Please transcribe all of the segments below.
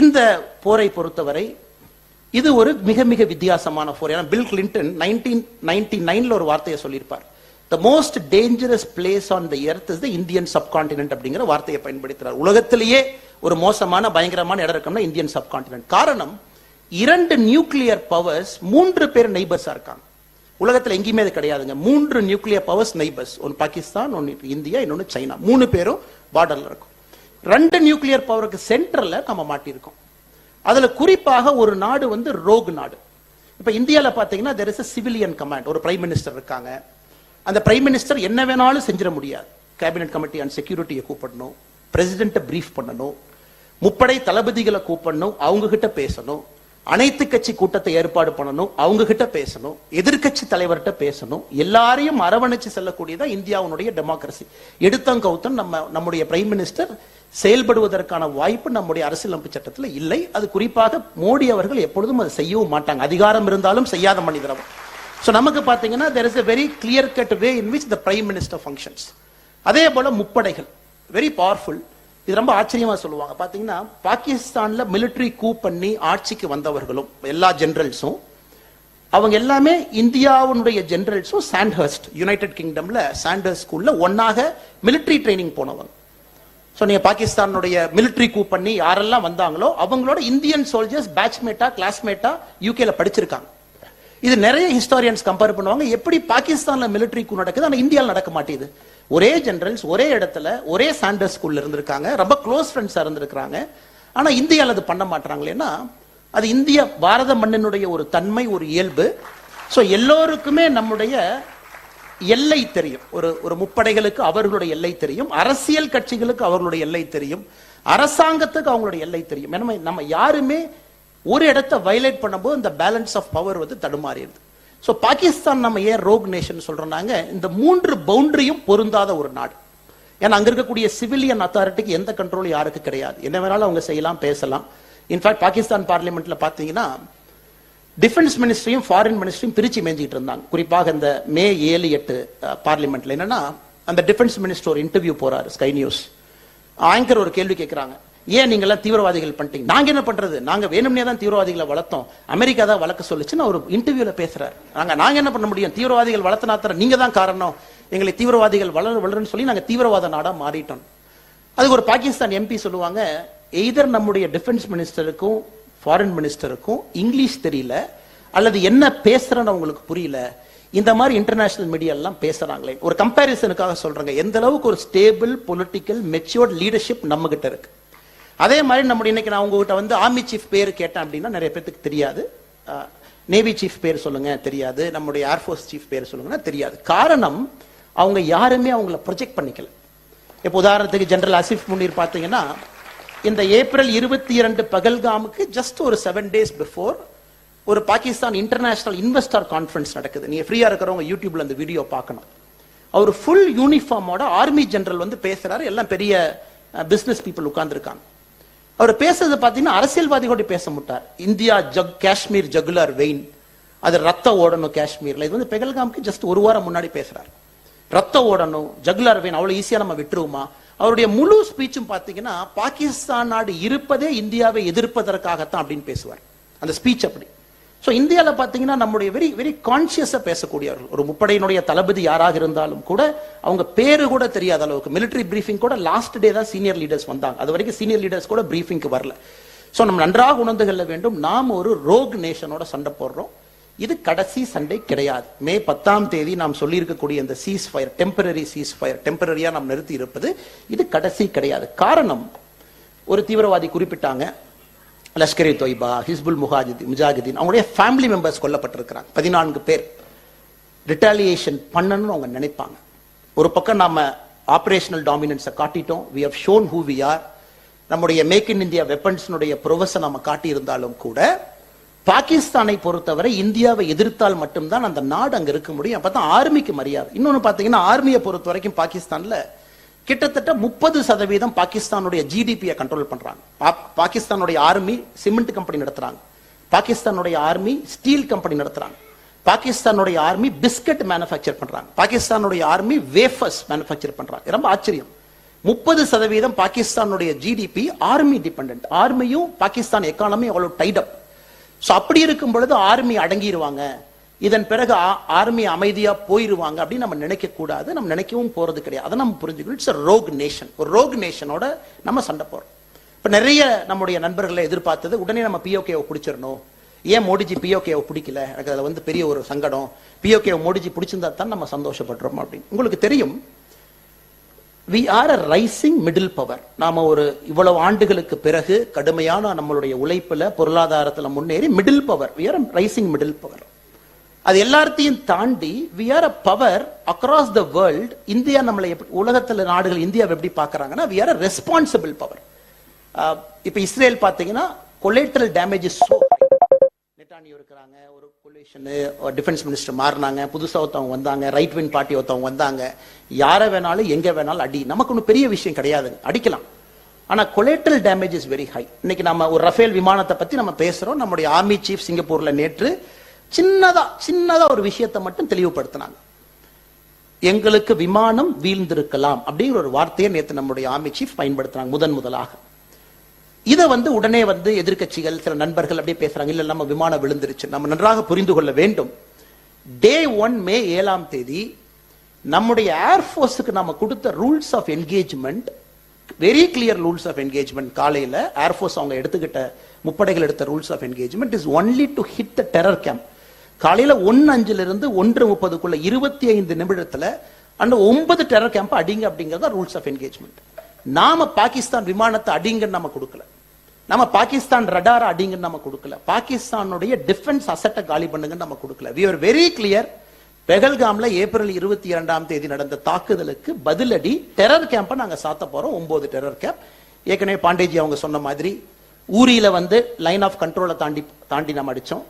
இந்த போரை பொறுத்தவரை இது ஒரு மிக மிக வித்தியாசமான போர். ஏன்னா பில் கிளின்டன் நைன்டீன் நைன்டி நைன்ல ஒரு வார்த்தையை சொல்லியிருப்பார். The most dangerous place on the earth is the Indian subcontinent அப்படிங்கிற வார்த்தையை பயன்படுத்துறார். உலகத்திலேயே ஒரு மோசமான பயங்கரமான இடம் இருக்கும்னா இந்தியன் சப்கான்டினென்ட் காரணம் இரண்டு நியூக்ளியர் பவர்ஸ் மூன்று பேர் நெய்பர்ஸா இருக்காங்க. உலகத்தில் எங்கேயுமே அது கிடையாதுங்க. மூன்று நியூக்ளியர் பவர்ஸ் நெய்பர்ஸ் ஒன்று பாகிஸ்தான் ஒன்று இந்தியா இன்னொன்று சைனா. மூணு பேரும் பார்டர்ல இருக்கும். ரெண்டு நியூக்ளியர் பவருக்கு சென்டர்ல நம்ம மாட்டியிருக்கோம். அதுல குறிப்பாக ஒரு நாடு வந்து ரோக் நாடு. இப்ப இந்தியாவில் பாத்தீங்கன்னா தெர் இஸ் சிவிலியன் கமாண்ட் ஒரு பிரைம் மினிஸ்டர் இருக்காங்க. அந்த பிரைம் மினிஸ்டர் என்ன வேணாலும் செஞ்சிட முடியாது. கேபினெட் கமிட்டி அண்ட் செக்யூரிட்டியை கூப்பிடணும். பிரசிடென்ட்டை பிரீஃப் பண்ணணும். முப்படை தளபதிகளை கூப்பிடணும். அவங்க கிட்ட பேசணும். அனைத்து கட்சி கூட்டத்தை ஏற்பாடு பண்ணணும். அவங்க கிட்ட பேசணும். எதிர்க்கட்சி தலைவர்கிட்ட பேசணும். எல்லாரையும் அரவணைச்சு செல்லக்கூடியதான் இந்தியாவுடைய டெமோக்ரஸி எடுத்தங்கவுத்தன் நம்ம நம்முடைய பிரைம் மினிஸ்டர் செயல்படுவதற்கான வாய்ப்பு நம்முடைய அரசியலமைப்பு சட்டத்தில் இல்லை. அது குறிப்பாக மோடி அவர்கள் எப்பொழுதும் அதை செய்யவும் மாட்டாங்க. அதிகாரம் இருந்தாலும் செய்யாத மனிதர் ஸோ நமக்கு பார்த்தீங்கன்னா there is a very clear cut way in which the prime minister functions அதே போல முப்படைகள். வெரி பவர்ஃபுல் இது ரொம்ப ஆச்சரியமாக சொல்லுவாங்க. பார்த்தீங்கன்னா பாகிஸ்தானில் மிலிட்டரி கூ பண்ணி ஆட்சிக்கு வந்தவர்களும் எல்லா ஜென்ரல்ஸும் அவங்க எல்லாமே இந்தியாவுடைய ஜென்ரல்ஸும் சாண்ட்ஹர்ஸ்ட் யுனைடெட் கிங்டம்ல சாண்டர்ஸ் ஸ்கூல்ல ஒன்னாக மிலிட்டரி ட்ரைனிங் போனவங்க. ஸோ நீங்கள் பாகிஸ்தானுடைய மிலிட்டரி கூ பண்ணி யாரெல்லாம் வந்தாங்களோ அவங்களோட இந்தியன் சோல்ஜர்ஸ் பேட்ச்மேட்டா கிளாஸ்மேட்டா யூகேல படிச்சிருக்காங்க. இது நிறைய ஹிஸ்டாரியன்ஸ் கம்பேர் பண்ணுவாங்க. எப்படி பாகிஸ்தான்ல மிலிட்டரி கூ நடக்குது ஆனால் இந்தியாவில் நடக்க மாட்டேங்குது ஒரே ஜெனரல்ஸ் ஒரே இடத்துல ஒரே சாண்டர்ஸ் ஸ்கூல்ல இருந்திருக்காங்க. ரொம்ப க்ளோஸ் ஃப்ரெண்ட்ஸாக இருந்திருக்காங்க ஆனால் இந்தியாவில் அது பண்ண மாட்டாங்களேன்னா அது இந்திய பாரத மண்ணினுடைய ஒரு தன்மை ஒரு இயல்பு. ஸோ எல்லோருக்குமே நம்முடைய எல்லை தெரியும். ஒரு ஒரு முப்படைகளுக்கு அவர்களுடைய எல்லை தெரியும். அரசியல் கட்சிகளுக்கு அவர்களுடைய எல்லை தெரியும். அரசாங்கத்துக்கு அவங்களுடைய எல்லை தெரியும். ஏன்னா நம்ம யாருமே ஒரு இடத்த வயலேட் பண்ணும்போது இந்த பேலன்ஸ் ஆஃப் பவர் வந்து தடுமாறிடுது. ஸோ பாகிஸ்தான் நம்ம ஏன் ரோக் நேஷன் சொல்றோம்னாங்க இந்த மூன்று பவுண்டரியும் பொருந்தாத ஒரு நாடு. ஏன்னா அங்க இருக்கக்கூடிய சிவிலியன் அத்தாரிட்டிக்கு எந்த கண்ட்ரோலும் யாருக்கு கிடையாது. என்ன வேணாலும் அவங்க செய்யலாம் பேசலாம். இன்ஃபேக்ட் பாகிஸ்தான் பார்லிமெண்ட்ல பாத்தீங்கன்னா டிஃபென்ஸ் மினிஸ்ட்ரியும் ஃபாரின் மினிஸ்ட்ரியும் பிரிச்சு மேஞ்சிட்டு இருந்தாங்க. குறிப்பாக இந்த மே ஏழு எட்டு பார்லிமெண்ட்ல என்னன்னா அந்த டிஃபென்ஸ் மினிஸ்டர் ஒரு இன்டர்வியூ போறாரு ஸ்கை நியூஸ் ஆங்கர் ஒரு கேள்வி கேட்கிறாங்க ஏன் நீங்களாம் தீவிரவாதிகள் பண்ணிட்டீங்க? நாங்க என்ன பண்றது? நாங்க வேணும்னே தான் தீவிரவாதிகளை வளர்த்தோம். அமெரிக்கா தான் வளர்க்க சொல்லுச்சுன்னு ஒரு இன்டர்வியூல பேசுறாரு. நாங்க நாங்க என்ன பண்ண முடியும்? தீவிரவாதிகள் வளர்த்தனா தர நீங்க தான் காரணம். எங்களை தீவிரவாதிகள் வளர வளருன்னு சொல்லி நாங்க தீவிரவாத நாடா மாறிட்டோம். அதுக்கு ஒரு பாகிஸ்தான் எம்பி சொல்லுவாங்க எய்தர் நம்முடைய டிஃபென்ஸ் மினிஸ்டருக்கும் ஃபாரின் மினிஸ்டருக்கும் இங்கிலீஷ் தெரியல அல்லது என்ன பேசுறேன்னு அவங்களுக்கு புரியல இந்த மாதிரி இன்டர்நேஷனல் மீடியா எல்லாம் பேசுறாங்களே. ஒரு கம்பேரிசனுக்காக சொல்றாங்க. எந்த அளவுக்கு ஒரு ஸ்டேபிள் பொலிட்டிக்கல் மெச்சூர்ட் லீடர்ஷிப் நம்ம கிட்ட இருக்கு. அதே மாதிரி நம்முடைய இன்னைக்கு நான் உங்ககிட்ட வந்து ஆர்மி சீஃப் பேர் கேட்டேன் அப்படின்னா நிறைய பேருக்கு தெரியாது. நேவி சீஃப் பேர் சொல்லுங்க தெரியாது. நம்முடைய ஏர்ஃபோர்ஸ் சீஃப் பேர் சொல்லுங்கன்னா தெரியாது. காரணம் அவங்க யாருமே அவங்கள ப்ரொஜெக்ட் பண்ணிக்கல. இப்போ உதாரணத்துக்கு ஜென்ரல் அசிஃப் முன்னீர் பார்த்தீங்கன்னா இந்த ஏப்ரல் இருபத்தி இரண்டு பகல்காமுக்கு ஜஸ்ட் ஒரு செவன் டேஸ் பிஃபோர் ஒரு பாகிஸ்தான் இன்டர்நேஷனல் இன்வெஸ்டர் கான்ஃபரன்ஸ் நடக்குது. நீங்க ஃப்ரீயா இருக்கிறவங்க யூடியூப்ல அந்த வீடியோ பார்க்கணும். அவர் ஃபுல் யூனிஃபார்மோட ஆர்மி ஜெனரல் வந்து பேசுறாரு. எல்லாம் பெரிய பிசினஸ் பீப்புள் உட்கார்ந்துருக்காங்க. அவர் பேசுறது பார்த்தீங்கன்னா அரசியல்வாதிகளோட பேச முட்டார். இந்தியா ஜக் காஷ்மீர் ஜகுலர் வெயின் அது ரத்த ஓடணும் காஷ்மீர்ல. இது வந்து பெகல்காமுக்கு ஜஸ்ட் ஒரு வாரம் முன்னாடி பேசுறாரு. ரத்த ஓடணும் ஜகுலர் வெயின் அவ்வளவு ஈஸியா நம்ம விட்டுருவோமா? அவருடைய முழு ஸ்பீச்சும் பார்த்தீங்கன்னா பாகிஸ்தான் நாடு இருப்பதே இந்தியாவை எதிர்ப்பதற்காகத்தான் அப்படின்னு பேசுவார். அந்த ஸ்பீச் அப்படி. ஸோ இந்தியாவில் பார்த்தீங்கன்னா நம்முடைய வெரி வெரி கான்சியஸாக பேசக்கூடியவர்கள். ஒரு முப்படையினுடைய தளபதி யாராக இருந்தாலும் கூட அவங்க பேரு கூட தெரியாத அளவுக்கு மிலிட்டரி பிரீஃபிங் கூட லாஸ்ட் டே தான் சீனியர் லீடர்ஸ் வந்தாங்க. அது வரைக்கும் சீனியர் லீடர்ஸ் கூட பிரீஃபிங்க்கு வரல. ஸோ நம்ம நன்றாக உணர்ந்து கொள்ள வேண்டும். நாம் ஒரு ரோக் நேஷனோட சண்டை போடுறோம். இது கடைசி சண்டை கிடையாது. மே பத்தாம் தேதி நாம் சொல்லியிருக்கக்கூடிய இந்த cheese fire temporary cheese fire டெம்பரரியா நாம் நிறுத்தி இருப்பது இது கடைசி கிடையாது. காரணம் ஒரு தீவிரவாதி குறிப்பிட்டாங்க லஷ்கர் தொய்பா ஹிஸ்புல் முஹாஜித் முஜாஹிதீன் அவங்களுடைய ஃபேமிலி மெம்பர்ஸ் கொல்லப்பட்டிருக்கிறாங்க. பதினான்கு பேர். ரிட்டாலியேஷன் பண்ணணும்னு அவங்க நினைப்பாங்க. ஒரு பக்கம் நாம ஆபரேஷனல் டாமினன்ஸை காட்டிட்டோம். We have shown who we are நம்முடைய மேக் இன் இந்தியா வெப்பன்ஸ்னுடைய ப்ரொவஸை நம்ம காட்டியிருந்தாலும் கூட பாகிஸ்தானை பொறுத்தவரை இந்தியாவை எதிர்த்தால் மட்டும்தான் அந்த நாடு அங்க இருக்க முடியும். அப்பதான் ஆர்மிக்கு மரியாதை. இன்னொன்னு பாத்தீங்கன்னா ஆர்மியை பொறுத்த வரைக்கும் பாகிஸ்தான்ல கிட்டத்தட்ட முப்பது சதவீதம் பாகிஸ்தானுடைய ஜிடிபியை கண்ட்ரோல் பண்றாங்க. பாகிஸ்தானுடைய ஆர்மி சிமெண்ட் கம்பெனி நடத்துறாங்க. பாகிஸ்தானுடைய ஆர்மி ஸ்டீல் கம்பெனி நடத்துறாங்க. பாகிஸ்தானுடைய ஆர்மி பிஸ்கட் மேனுஃபேக்சர் பண்றாங்க. பாகிஸ்தானுடைய ஆர்மி வேஃபர்ஸ் மேனுஃபேக்சர் பண்றாங்க. ரொம்ப ஆச்சரியம். முப்பது சதவீதம் பாகிஸ்தானுடைய ஜிடிபி ஆர்மி டிபெண்ட் ஆர்மியும் பாகிஸ்தான் எக்கானமி அவ்வளவு டைட் அப் ஸோ அப்படி இருக்கும் பொழுது ஆர்மி அடங்கிடுவாங்க இதன் பிறகு ஆர்மி அமைதியாக போயிடுவாங்க அப்படின்னு நம்ம நினைக்க கூடாது நம்ம நினைக்கவும் போறது கிடையாது. அதை நம்ம புரிஞ்சுக்கணும். இட்ஸ் ரோக் நேஷன் ஒரு ரோக் நேஷனோட நம்ம சண்டை போறோம். இப்போ நிறைய நம்முடைய நண்பர்களை எதிர்பார்த்தது உடனே நம்ம பிஓகேவை பிடிச்சிடணும் ஏன் மோடிஜி பிஓகேவை பிடிக்கல? எனக்கு அதில் வந்து பெரிய ஒரு சங்கடம். பிஓகேவை மோடிஜி பிடிச்சிருந்தா தான் நம்ம சந்தோஷப்படுறோம் அப்படின்னு. உங்களுக்கு தெரியும் we are a rising middle power நாம ஒரு இவ்வளவு ஆண்டுகளுக்கு பிறகு கடுமையான நம்மளுடைய உழைப்புல பொருளாதாரத்துல முன்னேறி middle power we are rising middle power அது எல்லாத்தையும் தாண்டி we are a power across the world India நம்மளை உலகத்தில் உலகத்துல நாடுகள் இந்தியாவை எப்படி பார்க்கறாங்கன்னா we are a responsible power இப்ப இஸ்ரேல் பாத்தீங்கன்னா கொலேட்டரல் டேமேஜ் சோ நெட்டானியோ இருக்கிறாங்க ஒரு கொலிஷனு டிஃபென்ஸ் மினிஸ்டர் மாறினாங்க புதுசா ஒருத்தவங்க வந்தாங்க ரைட் வின் பார்ட்டி ஒருத்தவங்க வந்தாங்க யாரை வேணாலும் எங்க வேணாலும் அடி. நமக்கு ஒன்றும் பெரிய விஷயம் கிடையாது. அடிக்கலாம். ஆனா collateral damage is very high இன்னைக்கு நம்ம ஒரு ரஃபேல் விமானத்தை பத்தி நம்ம பேசுறோம். நம்முடைய ஆர்மி சீஃப் சிங்கப்பூர்ல நேற்று சின்னதா சின்னதா ஒரு விஷயத்தை மட்டும் தெளிவுபடுத்தினாங்க. எங்களுக்கு விமானம் வீழ்ந்திருக்கலாம் அப்படிங்கிற ஒரு வார்த்தையை நேற்று நம்முடைய ஆர்மி சீஃப் பயன்படுத்தினாங்க முதன் முதலாக. இதை வந்து உடனே வந்து எதிர்க்கட்சிகள் சில நண்பர்கள் அப்படியே பேசுறாங்க இல்ல நம்ம விமானம் விழுந்துருச்சு நம்ம நன்றாக புரிந்து கொள்ள வேண்டும். டே ஒன் மே ஏழாம் தேதி நம்முடைய ஏர்ஃபோர்ஸுக்கு நம்ம கொடுத்த rules of engagement very clear rules of engagement காலையில ஏர்ஃபோர்ஸ் அவங்க எடுத்துக்கிட்ட முப்படைகள் எடுத்த rules of engagement is only to hit the terror camp காலையில ஒன்னு அஞ்சுல இருந்து ஒன்று முப்பதுக்குள்ள இருபத்தி ஐந்து நிமிடத்துல அந்த ஒன்பது டெரர் கேம்ப் அடிங்க அப்படிங்கறத ரூல்ஸ் ஆஃப் என்கேஜ்மெண்ட் நாம பாகிஸ்தான் விமானத்தை அடிங்கன்னு நம்ம கொடுக்கல. நம்ம பாகிஸ்தான் ரடார் அடிங்கன்னு நம்ம கொடுக்கல. பாகிஸ்தானுடைய டிஃபென்ஸ் அசட்டை காலி பண்ணுங்கன்னு நம்ம கொடுக்கல. வி ஆர் வெரி கிளியர் பெகல்காம்ல ஏப்ரல் இருபத்தி இரண்டாம் தேதி நடந்த தாக்குதலுக்கு பதிலடி டெரர் கேம்பை நாங்கள் சாத்த போறோம். ஒன்பது டெரர் கேம்ப் ஏற்கனவே பாண்டேஜி அவங்க சொன்ன மாதிரி ஊரியில வந்து லைன் ஆஃப் கண்ட்ரோலை தாண்டி தாண்டி நம்ம அடிச்சோம்.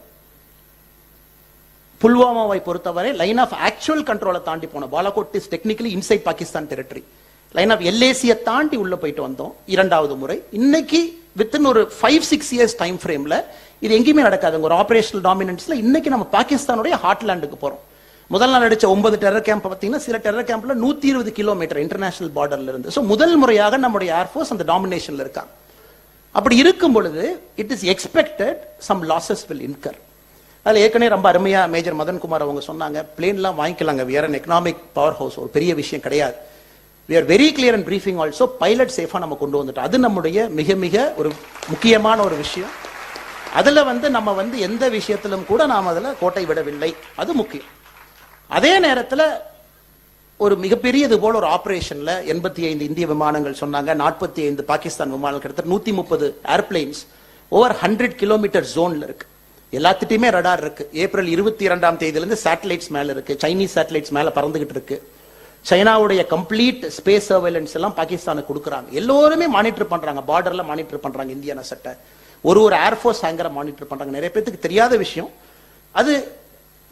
புல்வாமாவை பொறுத்தவரை லைன் ஆஃப் ஆக்சுவல் கண்ட்ரோலை தாண்டி போனோம். Balakot is technically inside Pakistan territory line of எல்ஏசியை தாண்டி உள்ள போயிட்டு வந்தோம். இரண்டாவது முறை. இன்னைக்கு வித்தின் ஒரு ஃபைவ் சிக்ஸ் இயர்ஸ் டைம் ஃப்ரேம்ல இது எங்கேயுமே நடக்காது. ஒரு ஆபரேஷனல் டாமினன்ஸ்ல இன்னைக்கு நம்ம பாகிஸ்தானுடைய ஹார்ட்லேண்டுக்கு போறோம். முதல் நாள் அடிச்ச ஒன்பது டெரர் கேம்ப் பார்த்தீங்கன்னா சில டெரர் கேம்ப்ல நூத்தி இருபது கிலோமீட்டர் இன்டர்நேஷனல் பார்டர்ல இருந்து. ஸோ முதல் முறையாக நம்முடைய ஏர்ஃபோர்ஸ் அந்த டாமினேஷன்ல இருக்காங்க. அப்படி இருக்கும் பொழுது it is expected some losses will incur அதில் ஏற்கனவே ரொம்ப அருமையா மேஜர் மதன்குமார் அவங்க சொன்னாங்க பிளேன்லாம் வாங்கிக்கலாங்க. வேற என் எக்கனாமிக் பவர் ஹவுஸ் ஒரு பெரிய விஷயம் கிடையாது. We are very clear and briefing also pilot சேஃபாக நம்ம கொண்டு வந்துட்டோம். அது நம்முடைய மிக மிக ஒரு முக்கியமான ஒரு விஷயம். அதில் வந்து நம்ம வந்து எந்த விஷயத்திலும் கூட நாம் அதில் கோட்டை விடவில்லை. அது முக்கியம். அதே நேரத்தில் ஒரு மிகப்பெரியது போல ஒரு ஆப்ரேஷனில் எண்பத்தி ஐந்து இந்திய விமானங்கள் சொன்னாங்க. நாற்பத்தி ஐந்து பாகிஸ்தான் விமானங்கள் கிட்டத்தட்ட நூத்தி முப்பது ஏர்பிளைன்ஸ் ஓவர் ஹண்ட்ரட் கிலோமீட்டர் ஜோன்ல இருக்கு. எல்லாத்திட்டையுமே ரடார் இருக்கு. ஏப்ரல் இருபத்தி இரண்டாம் தேதியிலிருந்து சேட்டலைட்ஸ் மேல இருக்கு. சைனீஸ் சேட்டலைட்ஸ் மேல பறந்துகிட்டு இருக்கு. சைனாவுடைய கம்ப்ளீட் ஸ்பேஸ் சர்வைலன்ஸ் எல்லாம் பாகிஸ்தானுக்கு கொடுக்குறாங்க. எல்லோருமே மானிட்டர் பண்றாங்க. பார்டர்ல மானிட்டர் பண்றாங்க இந்தியான சட்டை ஒரு ஒரு ஏர்ஃபோர்ஸ் ஹேங்கரை மானிட்டர் பண்றாங்க. நிறைய பேருக்கு தெரியாத விஷயம். அது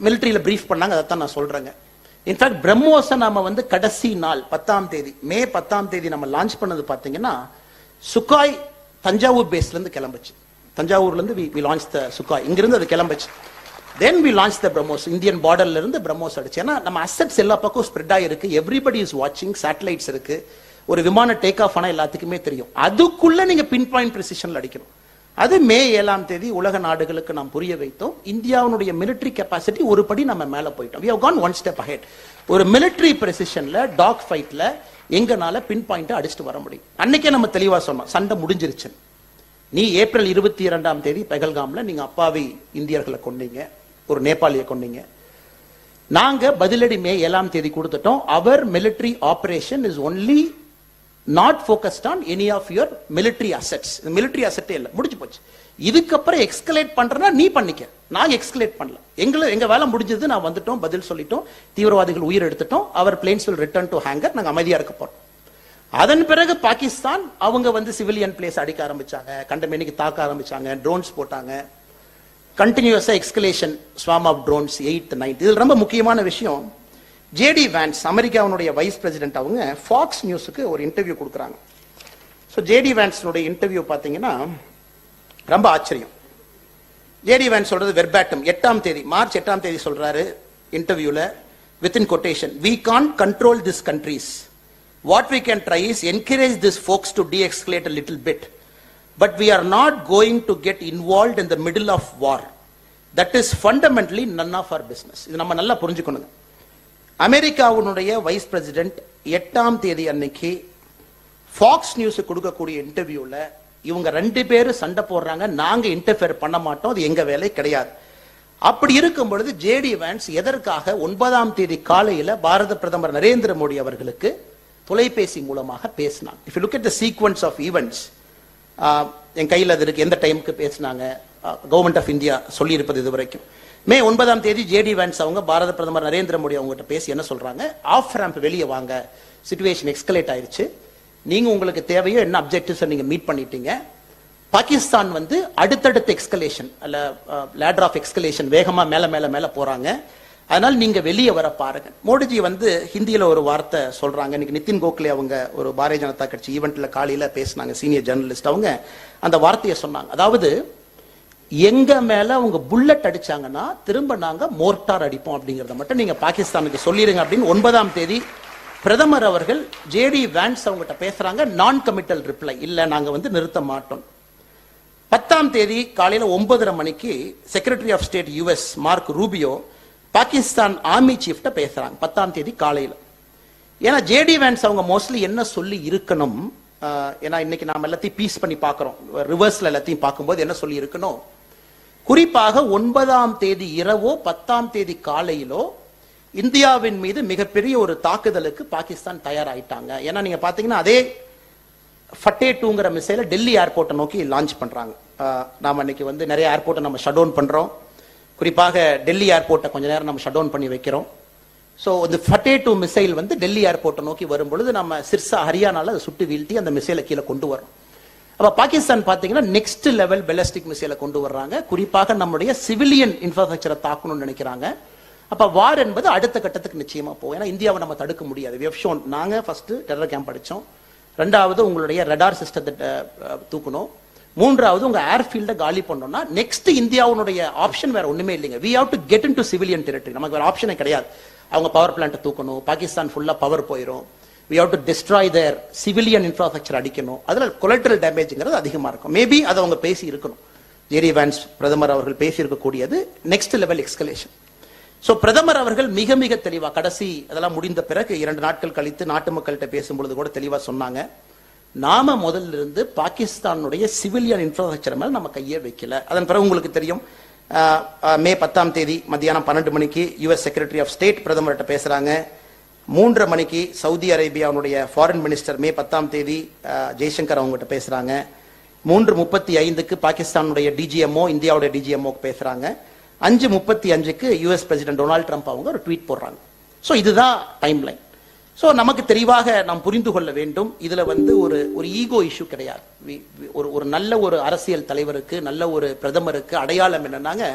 மிலிட்டரியில பிரீஃப் பண்ணாங்க. அதைத்தான் நான் சொல்றேங்க. இன்ஃபேக்ட் பிரம்மோஸை நாம வந்து கடைசி நாள் பத்தாம் தேதி மே பத்தாம் தேதி நம்ம லான்ச் பண்ணது பார்த்தீங்கன்னா சுக்காய் தஞ்சாவூர் பேஸ்ல இருந்து கிளம்புச்சு. தஞ்சாவூர்ல இருந்து வி லான்ச் த சுக்காய். இங்கிருந்து அது கிளம்புச்சு. Then we launch the BrahMos Indian பார்டர்ல இருந்து பிரம்மோஸ் அடிச்சு. ஏன்னா நம்ம அசெட்ஸ் எல்லா பக்கம் ஸ்ப்ரெட் ஆயிருக்கு. எவ்ரிபடி இஸ் வாட்சிங் சேட்டலைட்ஸ் இருக்கு. ஒரு விமான டேக் ஆஃப் ஆனால் எல்லாத்துக்குமே தெரியும். அதுக்குள்ள நீங்க பின் பாயிண்ட் ப்ரிசிஷன்ல அடிக்கணும். அது மே ஏழாம் தேதி உலக நாடுகளுக்கு நாம் புரிய வைத்தோம். இந்தியாவுடைய மிலிட்டரி கெப்பாசிட்டி ஒரு படி நம்ம மேல போயிட்டோம். We have gone one step ahead ஒரு மிலிட்டரி ப்ரெசிஷன்ல டாக் ஃபைட்ல எங்கனால பின் பாயிண்ட் அடிச்சுட்டு வர முடியும். அன்னைக்கே நம்ம தெளிவா சொன்னோம். சண்டை முடிஞ்சிருச்சு நீ ஏப்ரல் இருபத்தி இரண்டாம் தேதி பெகல்காம்ல நீங்க அப்பாவி இந்தியர்களை கொண்டீங்க ஒரு நேபாளியை கொண்டீங்க. நாங்க பதிலடி மே ஏழாம் தேதி கொடுத்துட்டோம். Our military operation is only not focused on any of your military assets military அசெட்டே இல்லை. முடிஞ்சு போச்சு. இதுக்கப்புறம் எக்ஸ்கலேட் பண்றேன்னா நீ பண்ணிக்க. நான் எக்ஸ்கலேட் பண்ணல. எங்களை எங்க வேலை முடிஞ்சது நான் வந்துட்டோம் பதில் சொல்லிட்டோம். தீவிரவாதிகள் உயிர் எடுத்துட்டோம். Our planes will return to hangar நாங்க அமைதியா இருக்க போறோம். அதன் பிறகு பாகிஸ்தான் அவங்க வந்து சிவிலியன் பிளேஸ் அடிக்க ஆரம்பிச்சாங்க. கண்டமேனிக்கு தாக்க ஆரம்பிச்சாங்க. ட்ரோன்ஸ் போட்டாங்க. கண்டினியூஸா escalation swarm of drones eighth ninth இதில் ரொம்ப முக்கியமான விஷயம் ஜேடி வேன்ஸ் அமெரிக்காவினுடைய வைஸ் பிரசிடென்ட் அவங்க ஃபாக்ஸ் நியூஸுக்கு ஒரு இன்டர்வியூ கொடுக்குறாங்க. ஸோ ஜேடி வேன்ஸ்னுடைய இன்டர்வியூ பார்த்தீங்கன்னா ரொம்ப ஆச்சரியம். ஜேடி வேன் சொல்றது வெர்பேட்டம் எட்டாம் தேதி மார்ச் எட்டாம் தேதி சொல்றாரு இன்டர்வியூல with in quotation we can't control this countries what we can try is encourage this folks to de-escalate little bit. But we are not going to get involved in the middle of war. That is fundamentally none of our business இது நம்ம நல்லா புரிஞ்சுக்கணுங்க. அமெரிக்காவுடைய vice president எட்டாம் தேதி அன்னைக்கு Fox news கொடுக்கக்கூடிய இன்டர்வியூல இவங்க ரெண்டு பேரும் சண்டை போடுறாங்க. நாங்க இன்டர்ஃபியர் பண்ண மாட்டோம். அது எங்க வேலை கிடையாது. அப்படி இருக்கும் பொழுது ஜேடி வேன்ஸ் எதற்காக ஒன்பதாம் தேதி காலையில பாரத பிரதமர் நரேந்திர மோடி அவர்களுக்கு தொலைபேசி மூலமாக பேசினாங்க if look at the sequence of events என் கையில் அது இருக்கு. எந்த டைமுக்கு பேசினாங்க? கவர்மெண்ட் ஆஃப் இந்தியா சொல்லியிருப்பது இது வரைக்கும் மே ஒன்பதாம் தேதி ஜேடி வேன்ஸ் அவங்க பாரத பிரதமர் நரேந்திர மோடி அவங்ககிட்ட பேசி என்ன சொல்றாங்க? ஆஃப் ரேம்ப் வெளியே வாங்க. சுச்சுவேஷன் எக்ஸ்கலேட் ஆயிடுச்சு நீங்க உங்களுக்கு தேவையோ என்ன அப்ஜெக்டிவ்ஸ் நீங்க மீட் பண்ணிட்டீங்க. பாகிஸ்தான் வந்து அடுத்தடுத்த எக்ஸ்கலேஷன் அல்ல லேடர் ஆஃப் எக்ஸ்கலேஷன் வேகமாக மேலே மேலே மேலே போகிறாங்க அதனால் நீங்க வெளியே வர பாருங்க. மோடிஜி வந்து ஹிந்தியில ஒரு வார்த்தை சொல்றாங்க. இன்னைக்கு நிதின் கோகலே அவங்க ஒரு பாரதிய ஜனதா கட்சி ஈவெண்ட்ல காலையில பேசினாங்க சீனியர் ஜெர்னலிஸ்ட் அவங்க. அந்த வார்த்தையை சொன்னாங்க. அதாவது எங்க மேல அவங்க புல்லட் அடிச்சாங்கன்னா திரும்ப நாங்க மோர்டார் அடிப்போம் அப்படிங்கறத மட்டும் நீங்க பாகிஸ்தானுக்கு சொல்லிருங்க அப்படின்னு ஒன்பதாம் தேதி பிரதமர் அவர்கள் ஜேடி வேன்ஸ் அவங்ககிட்ட பேசுறாங்க. நான் கமிட்டல் ரிப்ளை இல்ல நாங்க வந்து நிறுத்த மாட்டோம். பத்தாம் தேதி காலையில ஒன்பதரை மணிக்கு secretary of state US Marco Rubio Pakistan army சீஃப்ட பேசுறாங்க. பத்தாம் தேதி காலையில. ஏன்னா ஜேடி வேன்ஸ் அவங்க மோஸ்ட்லி என்ன சொல்லி இருக்கணும் ஏன்னா இன்னைக்கு நாம எல்லாத்தையும் பீஸ் பண்ணி பார்க்கிறோம். ரிவர்ஸ்ல எல்லாத்தையும் பார்க்கும்போது என்ன சொல்லி இருக்கணும்? குறிப்பாக ஒன்பதாம் தேதி இரவோ பத்தாம் தேதி காலையிலோ இந்தியாவின் மீது மிகப்பெரிய ஒரு தாக்குதலுக்கு பாகிஸ்தான் தயாராயிட்டாங்க. ஏன்னா நீங்க பாத்தீங்கன்னா அதே ஃபட்டே டூங்கிற மிசைல டெல்லி ஏர்போர்ட்டை நோக்கி லான்ச் பண்றாங்க. நாம இன்னைக்கு வந்து நிறைய ஏர்போர்ட்டை நம்ம ஷட் டவுன் பண்றோம். குறிப்பாக டெல்லி ஏர்போர்ட்டை கொஞ்ச நேரம் நம்ம ஷட் டவுன் பண்ணி வைக்கிறோம். ஸோ இந்த ஃபட்டே டூ மிசைல் வந்து டெல்லி ஏர்போர்ட்டை நோக்கி வரும்பொழுது நம்ம சிர்சா ஹரியானால அதை சுட்டு வீழ்த்தி அந்த மிசைலை கீழே கொண்டு வரோம் அப்போ பாகிஸ்தான் பார்த்தீங்கன்னா நெக்ஸ்ட் லெவல் பெலஸ்டிக் மிசைலை கொண்டு வர்றாங்க. குறிப்பாக நம்முடைய சிவிலியன் இன்ஃப்ராஸ்ட்ரக்சரை தாக்கணும்னு நினைக்கிறாங்க. அப்போ வார் என்பது அடுத்த கட்டத்துக்கு நிச்சயமாக போகும். ஏன்னா இந்தியாவை நம்ம தடுக்க முடியாது. வெப் ஷோன் நாங்கள் ஃபஸ்ட்டு டெரர் கேம்ப் அடித்தோம் ரெண்டாவது உங்களுடைய ரெடார் சிஸ்டத்தை தூக்கணும். மூன்றாவது உங்க ஏர்ஃபீல்டை காலி பண்ணோம்னா நெக்ஸ்ட் இந்தியாவுடைய ஆப்ஷன் வேற ஒண்ணுமே இல்லைங்க. We have to get into civilian territory நமக்கு வேற ஆப்ஷனே கிடையாது. அவங்க பவர் பிளான்ட்டை தூக்கணும் பாகிஸ்தான் ஃபுல்லா பவர் போயிடும் we have to destroy their civilian infrastructure அடிக்கணும். அதில் கொலட்ரல் டேமேஜ்ங்கிறது அதிகமாக இருக்கும். மேபி அதை அவங்க பேசி இருக்கணும். ஜெரி வேன்ஸ் பிரதமர் அவர்கள் பேசியிருக்கக்கூடியது நெக்ஸ்ட் லெவல் எக்ஸ்கலேஷன் ஸோ பிரதமர் அவர்கள் மிக மிக தெளிவாக கடைசி அதெல்லாம் முடிந்த பிறகு இரண்டு நாட்கள் கழித்து நாட்டு மக்கள்கிட்ட பேசும்பொழுது கூட தெளிவாக சொன்னாங்க. நாம முதல்ல இருந்து பாகிஸ்தானுடைய சிவிலியன் இன்ஃப்ராஸ்ட்ரக்சர் மேல நம்ம கையே வைக்கல. அதன் பிறகு உங்களுக்கு தெரியும் மே பத்தாம் தேதி மத்தியானம் பன்னெண்டு மணிக்கு யுஎஸ் செக்ரட்டரி ஆஃப் ஸ்டேட் பிரதமர்கிட்ட பேசுறாங்க. மூன்றரை மணிக்கு சவுதி அரேபியாவுடைய ஃபாரின் மினிஸ்டர் மே பத்தாம் தேதி ஜெய்சங்கர் அவங்ககிட்ட பேசுறாங்க. மூன்று முப்பத்தி ஐந்துக்கு பாகிஸ்தானுடைய டிஜிஎம்ஓ இந்தியாவுடைய டிஜிஎம்ஓ பேசுறாங்க. அஞ்சு முப்பத்தி அஞ்சுக்கு யூஎஸ் பிரசிடென்ட் டொனால்ட் ட்ரம்ப் அவங்க ஒரு ட்வீட் போடுறாங்க. ஸோ இதுதான் டைம் லைன் ஸோ நமக்கு தெளிவாக நாம் புரிந்து கொள்ள வேண்டும். இதில் வந்து ஒரு ஒரு ஈகோ இஷ்யூ கிடையாது. ஒரு ஒரு நல்ல ஒரு அரசியல் தலைவருக்கு நல்ல ஒரு பிரதமருக்கு அடையாளம் என்னன்னாங்க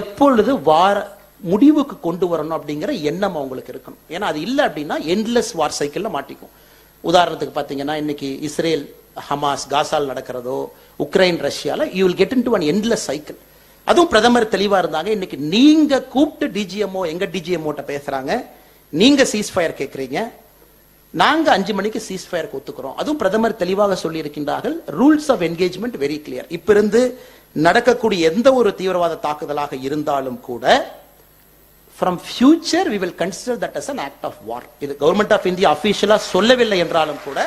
எப்பொழுது வார முடிவுக்கு கொண்டு வரணும் அப்படிங்கிற எண்ணம் அவங்களுக்கு இருக்கணும். ஏன்னா அது இல்லை அப்படின்னா எண்ட்லெஸ் வார் சைக்கிளில் மாட்டிக்கும். உதாரணத்துக்கு பார்த்தீங்கன்னா இன்னைக்கு இஸ்ரேல் ஹமாஸ் காசால் நடக்கிறதோ Ukraine ரஷ்யால you will get into one endless cycle அதுவும் பிரதமர் தெளிவாக இருந்தாங்க. இன்னைக்கு நீங்கள் கூப்பிட்டு டிஜிஎம்ஓ எங்கள் டிஜிஎம்ஓட்ட பேசுகிறாங்க நீங்க சீஸ் ஃபயர் கேட்குறீங்க. நாங்க அஞ்சு மணிக்கு சீஸ் ஃபயருக்கு ஒத்துக்கிறோம். அதுவும் பிரதமர் தெளிவாக சொல்லி இருக்கின்றார்கள் rules of engagement very clear இப்ப இருந்து நடக்கக்கூடிய எந்த ஒரு தீவிரவாத தாக்குதலாக இருந்தாலும் கூட from future we will consider that as an act of war இது கவர்மெண்ட் ஆஃப் இந்தியா அஃபீஷியலா சொல்லவில்லை என்றாலும் கூட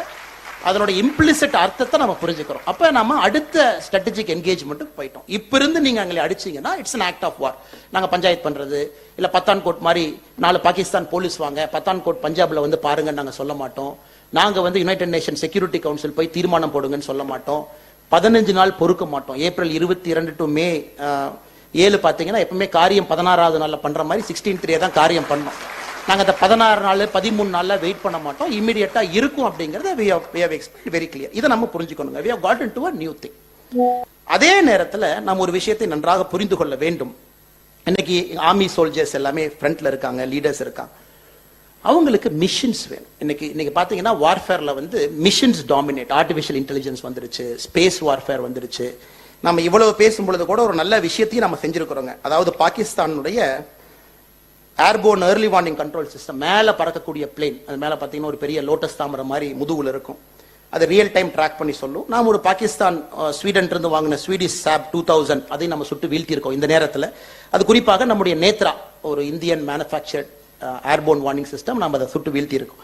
அதனோட இம்ப்ளிசிட் அர்த்தத்தை நம்ம புரிஞ்சுக்கிறோம். அப்ப நம்ம அடுத்த ஸ்ட்ராட்டஜிக் என்கேஜ்மெண்ட்டுக்கு போயிட்டோம். இப்ப இருந்து நீங்க அங்கே அடிச்சீங்கன்னா it's an act of war நாங்க பஞ்சாயத்து பண்றது இல்ல பத்தான்கோட் மாதிரி நாலு பாகிஸ்தான் போலீஸ் வாங்க பத்தான்கோட் பஞ்சாப்ல வந்து பாருங்கன்னு நாங்க சொல்ல மாட்டோம். நாங்க வந்து யுனைடெட் நேஷன் செக்யூரிட்டி கவுன்சில் போய் தீர்மானம் போடுங்கன்னு சொல்ல மாட்டோம். பதினஞ்சு நாள் பொறுக்க மாட்டோம். ஏப்ரல் இருபத்தி இரண்டு டு மே ஏழு பாத்தீங்கன்னா எப்பவுமே காரியம் பதினாறாவது நாள்ல பண்ற மாதிரி சிக்ஸ்டீன் த்ரீ தான் காரியம் பண்ணோம். நாங்கள் அந்த பதினாறு நாள் பதிமூணு நாளில் வெயிட் பண்ண மாட்டோம். இமீடியட்டாக இருக்கும் அப்படிங்கிறத we have explain very clear இதை நம்ம புரிஞ்சுக்கணுங்க. We have gotten to a new thing அதே நேரத்தில் நம்ம ஒரு விஷயத்தை நன்றாக புரிந்து கொள்ள வேண்டும். இன்னைக்கு ஆர்மி சோல்ஜர்ஸ் எல்லாமே ஃப்ரண்ட்ல இருக்காங்க லீடர்ஸ் இருக்காங்க. அவங்களுக்கு மிஷின்ஸ் வேணும். இன்னைக்கு இன்னைக்கு பார்த்தீங்கன்னா வார்ஃபேரில் வந்து மிஷின்ஸ் டாமினேட் ஆர்டிஃபிஷியல் இன்டெலிஜென்ஸ் வந்துருச்சு ஸ்பேஸ் வார்ஃபேர் வந்துருச்சு. நம்ம இவ்வளவு பேசும் பொழுது கூட ஒரு நல்ல விஷயத்தையும் நம்ம செஞ்சிருக்கிறோங்க. அதாவது பாகிஸ்தானுடைய airborne early warning control system மேலே பறக்கக்கூடிய பிளேன் அது மேலே பார்த்தீங்கன்னா ஒரு பெரிய லோட்டஸ் தாமரை மாதிரி முதுகுல இருக்கும். அது ரியல் டைம் ட்ராக் பண்ணி சொல்லும். நாம் ஒரு பாகிஸ்தான் ஸ்வீடன்லேருந்து ஸ்வீடன் இருந்து வாங்கின ஸ்வீடிஷ் சாப் டூ தௌசண்ட் அதையும் நம்ம சுட்டு வீழ்த்தியிருக்கோம் இந்த நேரத்தில். அது குறிப்பாக நம்முடைய நேத்ரா ஒரு Indian manufactured airborne warning system நம்ம அதை சுட்டு வீழ்த்தியிருக்கோம்.